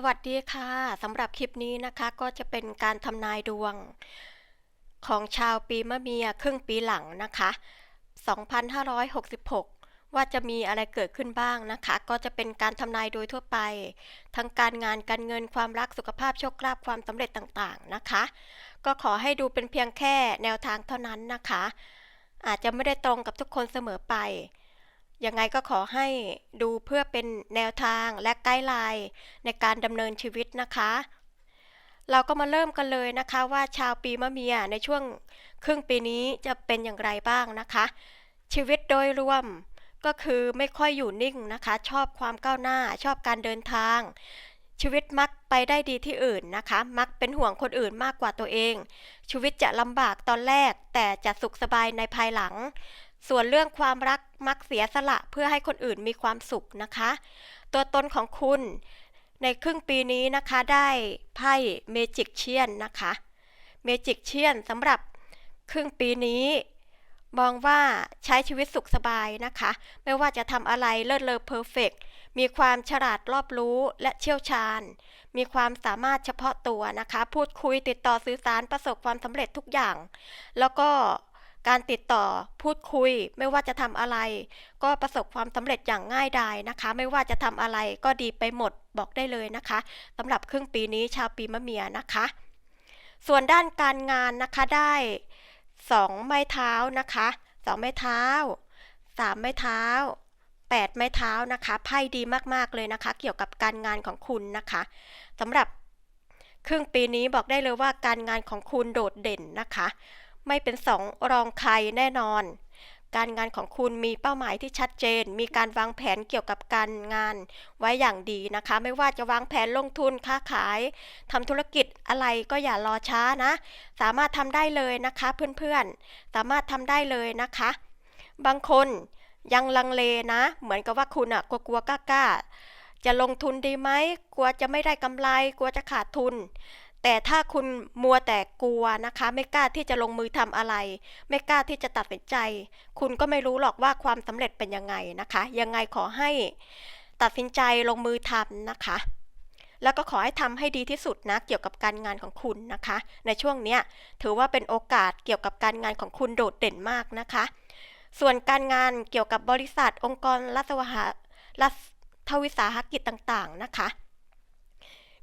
สวัสดีค่ะสำหรับคลิปนี้นะคะก็จะเป็นการทำนายดวง ของชาวปีมะเมียครึ่งปีหลังนะคะ 2566 ว่าจะมีอะไรเกิดขึ้นบ้างนะคะ ก็จะเป็นการทำนายโดยทั่วไป ทั้งการงานการเงินความรักสุขภาพโชคลาภความสำเร็จต่างๆนะคะ ก็ขอให้ดูเป็นเพียงแค่แนวทางเท่านั้นนะคะ อาจจะไม่ได้ตรงกับทุกคนเสมอไป ยังไงก็ขอให้ดูเพื่อเป็นแนวทางและไกด์ไลน์ในการดำเนินชีวิตนะคะ เราก็มาเริ่มกันเลยนะคะว่าชาวปีมะเมียในช่วงครึ่งปีนี้จะเป็นอย่างไรบ้างนะคะ ชีวิตโดยรวมก็คือไม่ค่อยอยู่นิ่งนะคะ ชอบความก้าวหน้าชอบการเดินทาง ชีวิตมักไปได้ดีที่อื่นนะคะ มักเป็นห่วงคนอื่นมากกว่าตัวเอง ชีวิตจะลำบากตอนแรกแต่จะสุขสบายในภายหลัง ส่วนเรื่องความรักมักเสียสละเพื่อให้คนอื่นมีความสุขนะคะ ตัวตนของคุณในครึ่งปีนี้นะคะได้ไพ่เมจิกเชียนนะคะเมจิกเชียนสำหรับครึ่งปีนี้ มองว่าใช้ชีวิตสุขสบายนะคะ ไม่ว่าจะทำอะไรเลิศเลอเพอร์เฟกมีความฉลาดรอบรู้และเชี่ยวชาญ มีความสามารถเฉพาะตัวนะคะ พูดคุยติดต่อสื่อสารประสบความสำเร็จทุกอย่าง แล้วก็ การติดต่อพูดคุย ไม่ว่าจะทำอะไร ก็ประสบความสำเร็จอย่างง่ายดายนะคะ ไม่ว่าจะทำอะไรก็ดีไปหมดบอกได้เลยนะคะสำหรับครึ่งปีนี้ชาวปีมะเมียนะคะ ส่วนด้านการงานนะคะได้สองไม้เท้านะคะสองไม้เท้าสามไม้เท้าแปดไม้เท้านะคะไพ่ดีมากๆเลยนะคะ เกี่ยวกับการงานของคุณนะคะสำหรับครึ่งปีนี้บอกได้เลยว่าการงานของคุณโดดเด่นนะคะ ไม่เป็นสองรองใครแน่นอน การงานของคุณมีเป้าหมายที่ชัดเจน มีการวางแผนเกี่ยวกับการงาน ไว้อย่างดีนะคะ ไม่ว่าจะวางแผนลงทุนค้าขายทำธุรกิจอะไรก็อย่ารอช้านะ สามารถทำได้เลยนะคะเพื่อนๆ สามารถทำได้เลยนะคะ บางคนยังลังเลนะ เหมือนกับว่าคุณอะกลัวๆกล้าๆจะลงทุนดีไหม กลัวจะไม่ได้กำไร กลัวจะขาดทุน แต่ถ้าคุณมัวแต่กลัวนะคะ ไม่กล้าที่จะลงมือทำอะไร ไม่กล้าที่จะตัดสินใจ คุณก็ไม่รู้หรอกว่าความสำเร็จเป็นยังไงนะคะ ยังไงขอให้ตัดสินใจลงมือทำนะคะ แล้วก็ขอให้ทำให้ดีที่สุดนะเกี่ยวกับการงานของคุณนะคะ ในช่วงเนี้ยถือว่าเป็นโอกาสเกี่ยวกับการงานของคุณโดดเด่นมากนะคะ ส่วนการงานเกี่ยวกับบริษัทองค์กรรัฐวหารัฐวิสาหกิจต่างๆนะคะ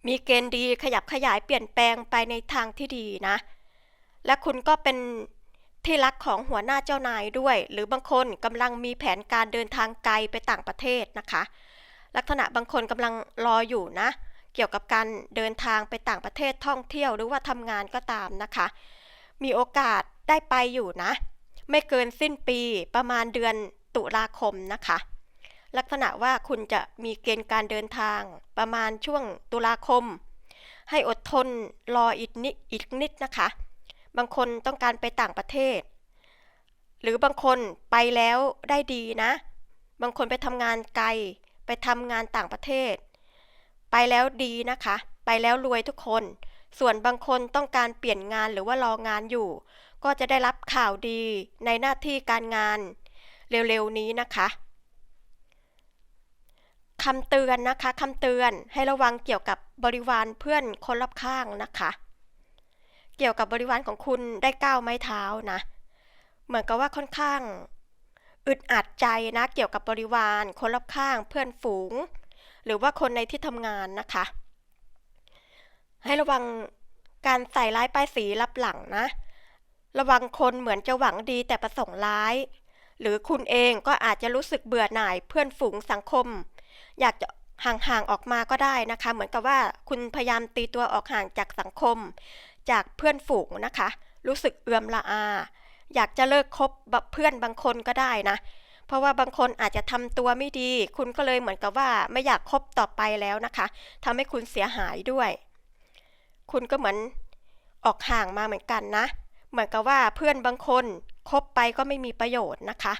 มีเกณฑ์ดีขยับขยายเปลี่ยนแปลงไปในทางที่ดีนะ และคุณก็เป็นที่รักของหัวหน้าเจ้านายด้วย หรือบางคนกำลังมีแผนการเดินทางไกลไปต่างประเทศนะคะ ลักษณะบางคนกำลังรออยู่นะ เกี่ยวกับการเดินทางไปต่างประเทศท่องเที่ยวหรือว่าทำงานก็ตามนะคะ มีโอกาสได้ไปอยู่นะ ไม่เกินสิ้นปีประมาณเดือนตุลาคมนะคะ ลักษณะว่าคุณจะมีเกณฑ์การเดินทางประมาณช่วงตุลาคม ให้อดทนรออีกนิดอีกนิดนะคะ บางคนต้องการไปต่างประเทศ หรือบางคนไปแล้วได้ดีนะ บางคนไปทำงานไกล ไปทำงานต่างประเทศ ไปแล้วดีนะคะ ไปแล้วรวยทุกคน ส่วนบางคนต้องการเปลี่ยนงานหรือว่ารองานอยู่ ก็จะได้รับข่าวดีในหน้าที่การงานเร็วๆนี้นะคะ คำเตือนนะคะคำเตือนให้ระวังเกี่ยวกับบริวารเพื่อนคนรอบข้างนะคะ เกี่ยวกับบริวารของคุณได้ก้าวไม้เท้านะ เหมือนกับว่าค่อนข้าง อึดอัดใจนะ เกี่ยวกับบริวารคนรอบข้าง เพื่อนฝูง หรือว่าคนในที่ทำงานนะคะ ให้ระวังการใส่ร้ายป้ายสีรับหลังนะ ระวังคนเหมือนจะหวังดีแต่ประสงค์ร้าย หรือคุณเองก็อาจจะรู้สึกเบื่อหน่ายเพื่อนฝูงสังคม อยากจะห่างๆออกมาก็ได้นะคะ เหมือนกับว่าคุณพยายามตีตัวออกห่างจากสังคม จากเพื่อนฝูงนะคะ รู้สึกเอือมละอา อยากจะเลิกคบแบบเพื่อนบางคนก็ได้นะ เพราะว่าบางคนอาจจะทำตัวไม่ดี คุณก็เลยเหมือนกับว่าไม่อยากคบต่อไปแล้วนะคะทำให้คุณเสียหายด้วย คุณก็เหมือนออกห่างมาเหมือนกันนะ เหมือนกับว่าเพื่อนบางคนคบไปก็ไม่มีประโยชน์นะคะ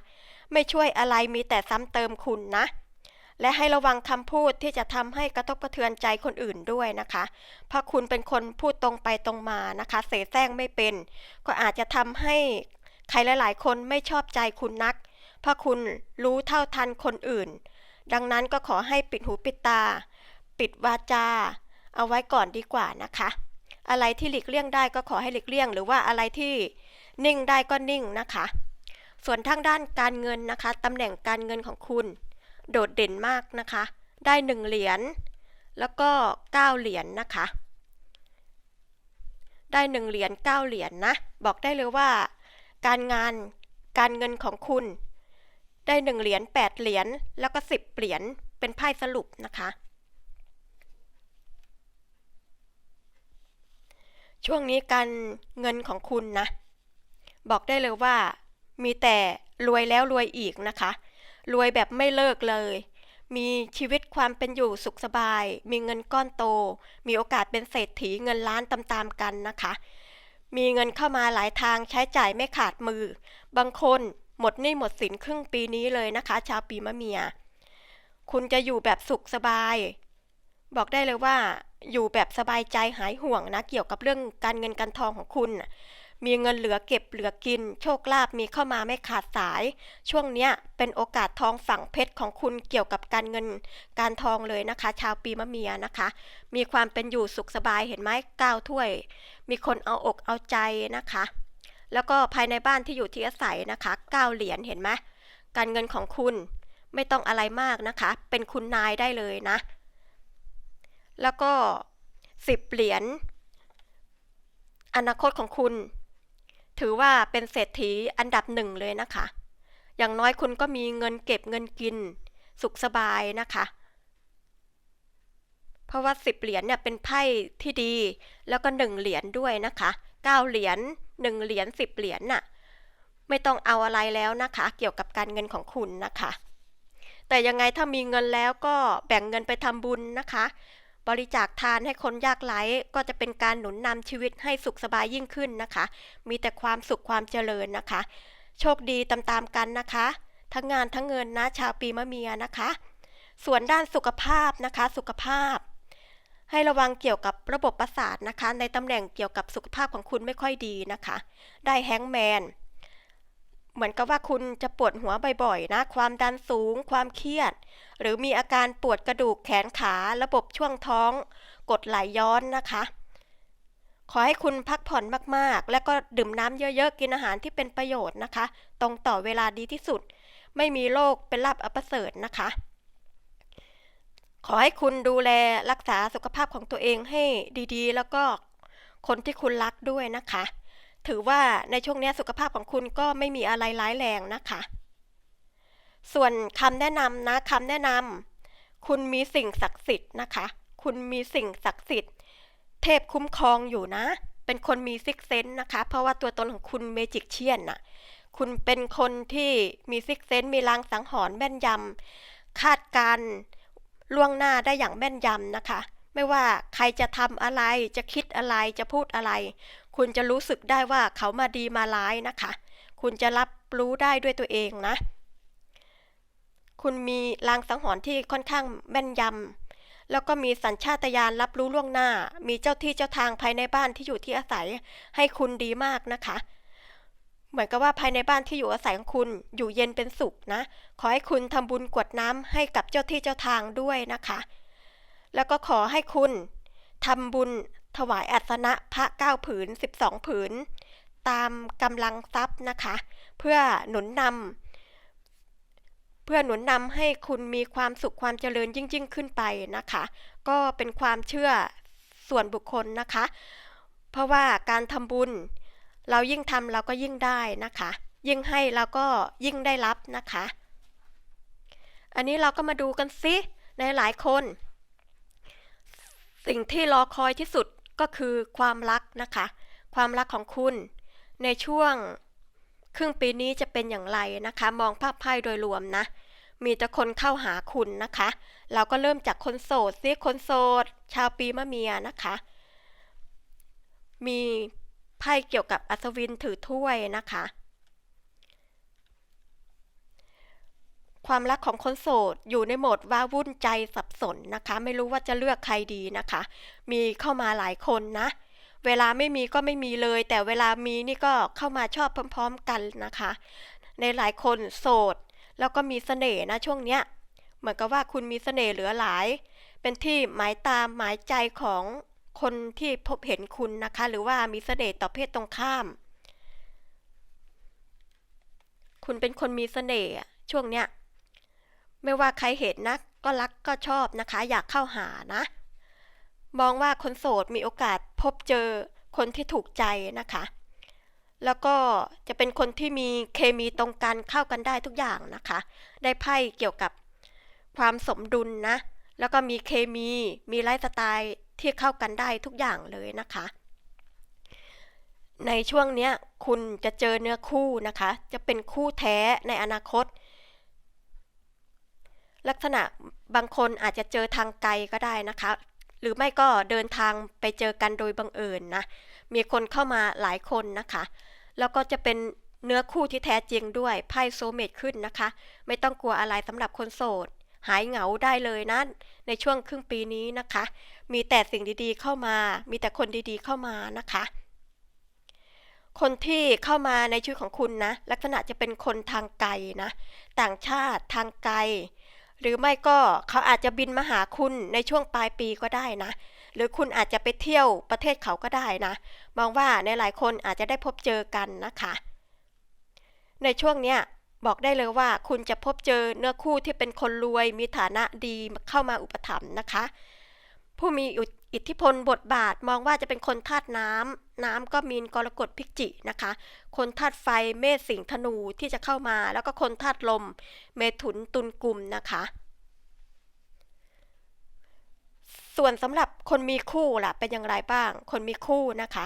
ไม่ช่วยอะไรมีแต่ซ้ำเติมคุณนะ และให้ระวังคำพูดที่จะทำให้กระทบกระเทือนใจคนอื่นด้วยนะคะ เพราะคุณเป็นคนพูดตรงไปตรงมานะคะ เสแสร้งไม่เป็น ก็อาจจะทำให้ใครหลาย ๆ คนไม่ชอบใจคุณนัก เพราะคุณรู้เท่าทันคนอื่น ดังนั้นก็ขอให้ปิดหูปิดตา ปิดวาจา เอาไว้ก่อนดีกว่านะคะ อะไรที่หลีกเลี่ยงได้ก็ขอให้หลีกเลี่ยง หรือว่าอะไรที่นิ่งได้ก็นิ่งนะคะ ส่วนทางด้านการเงินนะคะตำแหน่งการเงินของคุณ โดดเด่นมากนะคะ ได้หนึ่งเหรียญแล้วก็เก้าเหรียญนะคะ ได้หนึ่งเหรียญเก้าเหรียญนะ บอกได้เลยว่า การงานการเงินของคุณ ได้หนึ่งเหรียญแปดเหรียญแล้วก็สิบเหรียญเป็นไพ่สรุปนะคะ ช่วงนี้การเงินของคุณนะ บอกได้เลยว่ามีแต่รวยแล้วรวยอีกนะคะ รวยแบบไม่เลิกเลย มีชีวิตความเป็นอยู่สุขสบาย มีเงินก้อนโต มีโอกาสเป็นเศรษฐีเงินล้านตามๆกันนะคะ มีเงินเข้ามาหลายทางใช้จ่ายไม่ขาดมือ บางคนหมดหนี้หมดสินครึ่งปีนี้เลยนะคะ ชาวปีมะเมีย คุณจะอยู่แบบสุขสบาย บอกได้เลยว่า อยู่แบบสบายใจหายห่วงนะ เกี่ยวกับเรื่องการเงินการทองของคุณ มีเงินเหลือเก็บเหลือกิน โชคลาภมีเข้ามาไม่ขาดสาย ช่วงเนี้ยเป็นโอกาสทองฝั่งเพชรของคุณเกี่ยวกับการเงิน การทองเลยนะคะ ชาวปีมะเมียนะคะ มีความเป็นอยู่สุขสบายเห็นไหมก้าวถ้วย มีคนเอาอกเอาใจนะคะ แล้วก็ภายในบ้านที่อยู่ที่อาศัยนะคะก้าวเหรียญเห็นไหมการเงินของคุณไม่ต้องอะไรมากนะคะ เป็นคุณนายได้เลยนะ แล้วก็สิบเหรียญอนาคตของคุณ ถือว่าเป็นเศรษฐีอันดับหนึ่งเลยนะคะ อย่างน้อยคุณก็มีเงินเก็บเงินกิน สุขสบายนะคะ เพราะว่าสิบเหรียญเนี่ยเป็นไพ่ที่ดี แล้วก็หนึ่งเหรียญด้วยนะคะเก้าเหรียญหนึ่งเหรียญสิบเหรียญน่ะ ไม่ต้องเอาอะไรแล้วนะคะ เกี่ยวกับการเงินของคุณนะคะ แต่ยังไงถ้ามีเงินแล้วก็แบ่งเงินไปทำบุญนะคะ บริจาคทานให้คนยากไร้ก็จะเป็นการหนุนนำชีวิตให้สุขสบายยิ่งขึ้นนะคะ มีแต่ความสุขความเจริญนะคะ โชคดีตามๆกันนะคะ ทั้งงานทั้งเงินนะชาวปีมะเมียนะคะ ส่วนด้านสุขภาพนะคะ สุขภาพ ให้ระวังเกี่ยวกับระบบประสาทนะคะ ในตำแหน่งเกี่ยวกับสุขภาพของคุณไม่ค่อยดีนะคะ ได้แฮงแมน เหมือนกับว่าคุณจะปวดหัวบ่อยๆนะ ความดันสูง ความเครียด หรือมีอาการปวดกระดูกแขนขา ระบบช่วงท้อง กดไหลย้อนนะคะ ขอให้คุณพักผ่อนมากๆ แล้วก็ดื่มน้ำเยอะๆ กินอาหารที่เป็นประโยชน์นะคะ ตรงต่อเวลาดีที่สุด ไม่มีโรคเป็นลาบอัปเสริฐนะคะ ขอให้คุณดูแลรักษาสุขภาพของตัวเองให้ดีๆ แล้วก็คนที่คุณรักด้วยนะคะ ถือว่าในช่วงนี้สุขภาพของคุณก็ไม่มีอะไรร้ายแรงนะคะ ส่วนคำแนะนำนะคำแนะนำคุณมีสิ่งศักดิ์สิทธิ์นะคะ คุณมีสิ่งศักดิ์สิทธิ์ เทพคุ้มครองอยู่นะ เป็นคนมีซิกเซนนะคะ เพราะว่าตัวตนของคุณเมจิกเชียนน่ะ คุณเป็นคนที่มีซิกเซนมีลางสังหรณ์แม่นยำคาดการล่วงหน้าได้อย่างแม่นยำนะคะ ไม่ว่าใครจะทำอะไรจะคิดอะไรจะพูดอะไร คุณจะรู้สึกได้ว่าเขามาดีมาร้ายนะคะ คุณจะรับรู้ได้ด้วยตัวเองนะ คุณมีลางสังหรณ์ที่ค่อนข้างแม่นยำ แล้วก็มีสัญชาตญาณรับรู้ล่วงหน้า มีเจ้าที่เจ้าทางภายในบ้านที่อยู่ที่อาศัย ให้คุณดีมากนะคะ เหมือนกับว่าภายในบ้านที่อยู่อาศัยของคุณอยู่เย็นเป็นสุขนะ ขอให้คุณทำบุญกวดน้ำให้กับเจ้าที่เจ้าทางด้วยนะคะ แล้วก็ขอให้คุณทำบุญ ถวายอัสนะพระเก้าผืนสิบสองผืน ตามกำลังทรัพย์นะคะ เพื่อหนุนนำเพื่อหนุนนำให้คุณมีความสุขความเจริญยิ่งยิ่งขึ้นไปนะคะ ก็เป็นความเชื่อส่วนบุคคลนะคะ เพราะว่าการทำบุญ เรายิ่งทำเราก็ยิ่งได้นะคะ ยิ่งให้เราก็ยิ่งได้รับนะคะ อันนี้เราก็มาดูกันซิในหลายคน สิ่งที่รอคอยที่สุด ก็คือความรักนะคะ ความรักของคุณ ในช่วงครึ่งปีนี้จะเป็นอย่างไรนะคะ มองภาพไพ่โดยรวมนะ มีแต่คนเข้าหาคุณนะคะ เราก็เริ่มจากคนโสดซิคนโสด ชาวปีมะเมียนะคะ มีไพ่เกี่ยวกับอัศวินถือถ้วยนะคะ ความรักของคนโสดอยู่ในโหมดว้าวุ่นใจสับสนนะคะ ไม่รู้ว่าจะเลือกใครดีนะคะ มีเข้ามาหลายคนนะ เวลาไม่มีก็ไม่มีเลย แต่เวลามีนี่ก็เข้ามาชอบพร้อม ๆ กันนะคะ ในหลายคนโสด แล้วก็มีเสน่ห์นะช่วงเนี้ยเหมือนกับว่าคุณมีเสน่ห์เหลือหลาย เป็นที่หมายตามหมายใจของคนที่พบเห็นคุณนะคะ หรือว่ามีเสน่ห์ต่อเพศตรงข้าม คุณเป็นคนมีเสน่ห์ช่วงเนี้ย ไม่ว่าใครเห็นนะก็รักก็ชอบนะคะ อยากเข้าหานะ มองว่าคนโสดมีโอกาสพบเจอคนที่ถูกใจนะคะ แล้วก็จะเป็นคนที่มีเคมีตรงกันเข้ากันได้ทุกอย่างนะคะ ได้ไพ่เกี่ยวกับความสมดุลนะ แล้วก็มีเคมีมีไลฟ์สไตล์ที่เข้ากันได้ทุกอย่างเลยนะคะ ในช่วงเนี้ยคุณจะเจอเนื้อคู่นะคะ จะเป็นคู่แท้ในอนาคต ลักษณะบางคนอาจจะเจอทางไกลก็ได้นะคะ หรือไม่ก็เดินทางไปเจอกันโดยบังเอิญนะ มีคนเข้ามาหลายคนนะคะ แล้วก็จะเป็นเนื้อคู่ที่แท้จริงด้วยไพ่โซเมตขึ้นนะคะ ไม่ต้องกลัวอะไรสำหรับคนโสด หายเหงาได้เลยนะในช่วงครึ่งปีนี้นะคะ มีแต่สิ่งดีๆเข้ามา มีแต่คนดีๆเข้ามานะคะ คนที่เข้ามาในชีวิตของคุณนะ ลักษณะจะเป็นคนทางไกลนะ ต่างชาติทางไกล หรือไม่ก็เขาอาจจะบินมาหาคุณในช่วงปลายปีก็ได้นะ หรือคุณอาจจะไปเที่ยวประเทศเขาก็ได้นะ มองว่าในหลายคนอาจจะได้พบเจอกันนะคะ ในช่วงเนี้ยบอกได้เลยว่าคุณจะพบเจอเนื้อคู่ที่เป็นคนรวยมีฐานะดีเข้ามาอุปถัมภ์นะคะ ผู้มี อิทธิพลบทบาทมองว่าจะเป็นคนธาตุน้ำน้ำก็มีนกรกฎพิกจินะคะ คนธาตุไฟเมษสิงธนูที่จะเข้ามา แล้วก็คนธาตุลม เมถุนตุลกลุ่มนะคะ ส่วนสำหรับคนมีคู่ล่ะเป็นอย่างไรบ้าง คนมีคู่นะคะ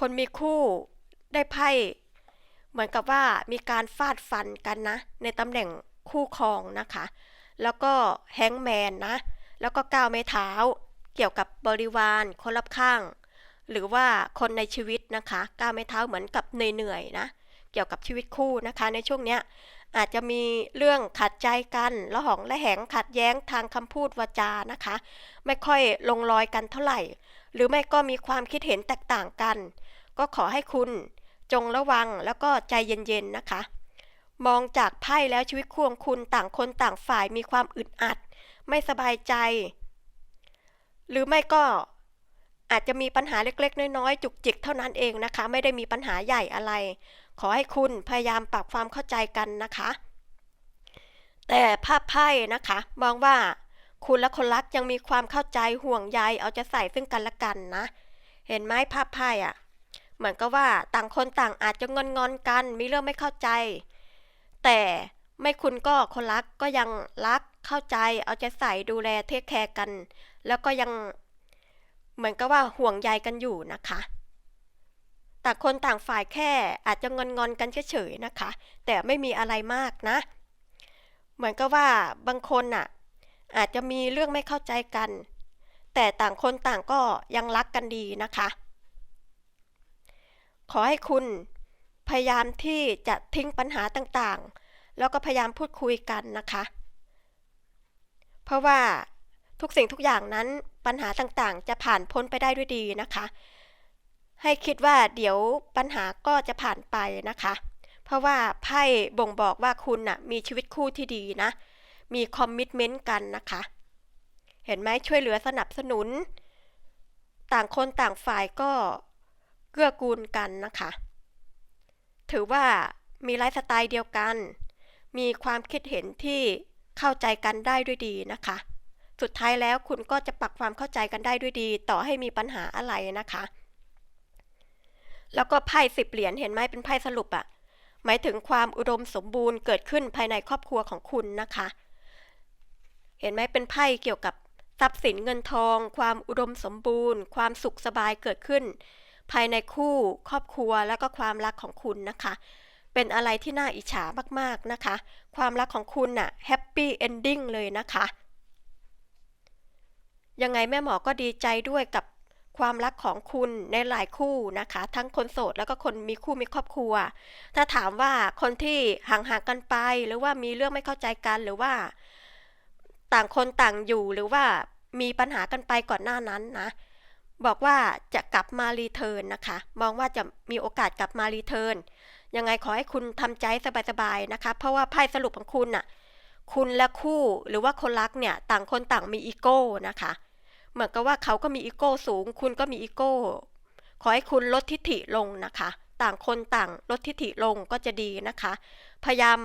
คนมีคู่ได้ไพ่เหมือนกับว่ามีการฟาดฟันกันนะ ในตำแหน่งคู่ครองนะคะ แล้วก็แฮงแมนนะ แล้วก็ก้าวไม้เท้า เกี่ยวกับบริวารคนรับข้าง หรือว่าคนในชีวิตนะคะก้าวไม้เท้าเหมือนกับเหนื่อยๆนะเกี่ยวกับชีวิตคู่นะคะ ในช่วงเนี้ยอาจจะมีเรื่องขัดใจกันละหองและแหงขัดแย้งทางคำพูดวาจานะคะ ไม่ค่อยลงรอยกันเท่าไหร่ หรือไม่ก็มีความคิดเห็นแตกต่างกัน ก็ขอให้คุณจงระวังแล้วก็ใจเย็นๆนะคะ มองจากไพ่แล้วชีวิตคู่ของคุณต่างคนต่างฝ่ายมีความอึดอัด ไม่สบายใจ หรือไม่ก็อาจจะมีปัญหาเล็กๆ น้อยๆ จุกจิกเท่านั้นเองนะคะ ไม่ได้มีปัญหาใหญ่อะไร ขอให้คุณพยายามปรับความเข้าใจกันนะคะ แต่ภาพไพ่นะคะมองว่าคุณและคนรักยังมีความเข้าใจห่วงใยเอาใจใส่ซึ่งกันและกันนะ เห็นไหมภาพไพ่อะเหมือนกับว่าต่างคนต่างอาจจะงอนงอนๆกัน มีเรื่องไม่เข้าใจ แต่ไม่คุณก็คนรักก็ยังรักเข้าใจเอาใจใส่ดูแลเทคแคร์กัน แล้วก็ยังเหมือนกับว่าห่วงใยกันอยู่นะคะ แต่คนต่างฝ่ายแค่อาจจะงอนงอนกันเฉยๆนะคะ แต่ไม่มีอะไรมากนะ เหมือนกับว่าบางคนน่ะ อาจจะมีเรื่องไม่เข้าใจกัน แต่ต่างคนต่างก็ยังรักกันดีนะคะ ขอให้คุณพยายามที่จะทิ้งปัญหาต่างๆ แล้วก็พยายามพูดคุยกันนะคะ เพราะว่า ทุกสิ่งทุกอย่างนั้นปัญหาต่างๆ จะผ่านพ้นไปได้ด้วยดีนะคะ ให้คิดว่าเดี๋ยวปัญหาก็จะผ่านไปนะคะ เพราะว่าไพ่บ่งบอกว่าคุณน่ะมีชีวิตคู่ที่ดีนะ มีคอมมิชเมนต์กันนะคะ เห็นไหมช่วยเหลือสนับสนุน ต่างคนต่างฝ่ายก็เกื้อกูลกันนะคะ ถือว่ามีไลฟ์สไตล์เดียวกัน มีความคิดเห็นที่เข้าใจกันได้ด้วยดีนะคะ สุดท้ายแล้วคุณก็จะปรับความเข้าใจกันได้ด้วยดี ต่อให้มีปัญหาอะไรนะคะ แล้วก็ไพ่สิบเหรียญเห็นไหมเป็นไพ่สรุปอะหมายถึงความอุดมสมบูรณ์เกิดขึ้นภายในครอบครัวของคุณนะคะ เห็นไหมเป็นไพ่เกี่ยวกับทรัพย์สินเงินทอง ความอุดมสมบูรณ์ ความสุขสบายเกิดขึ้น ภายในคู่ครอบครัวแล้วก็ความรักของคุณนะคะ เป็นอะไรที่น่าอิจฉามากๆนะคะ ความรักของคุณน่ะแฮปปี้เอนดิ้งเลยนะคะ ยังไงแม่หมอก็ดีใจด้วยกับความรักของคุณในหลายคู่นะคะ ทั้งคนโสดแล้วก็คนมีคู่มีครอบครัว ถ้าถามว่าคนที่ห่างๆกันไป หรือว่ามีเรื่องไม่เข้าใจกันหรือว่า ต่างคนต่างอยู่หรือว่ามีปัญหากันไปก่อนหน้านั้นนะบอกว่าจะกลับมารีเทิร์นนะคะ มองว่าจะมีโอกาสกลับมารีเทิร์นยังไงขอให้คุณทำใจสบายๆนะคะ เพราะว่าไพ่สรุปของคุณน่ะ คุณและคู่หรือว่าคนรักเนี่ยต่างคนต่างมีอีโก้นะคะ เหมือนกับว่าเขาก็มีอีโก้สูง คุณก็มีอีโก้ ขอให้คุณลดทิฐิลงนะคะ ต่างคนต่างลดทิฐิลงก็จะดีนะคะ พยายาม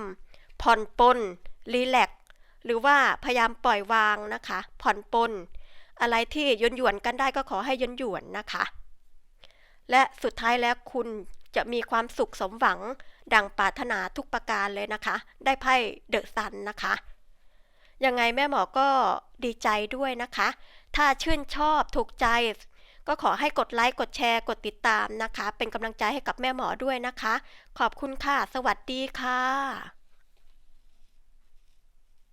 ผ่อนปลนรีแลกซ์หรือว่าพยายามปล่อยวางนะคะ ผ่อนปลนอะไรที่ยนหยวนกันได้ก็ขอให้ยนหยวนนะคะ และสุดท้ายแล้วคุณจะมีความสุขสมหวัง ดังปรารถนาทุกประการเลยนะคะ ได้ไพ่เดอะซันนะคะ ยังไงแม่หมอก็ดีใจด้วยนะคะ ถ้าชื่นชอบถูกใจ ก็ขอให้กดไลค์ กดแชร์ กดติดตามนะคะ เป็นกำลังใจให้กับแม่หมอด้วยนะคะ ขอบคุณค่ะ สวัสดีค่ะ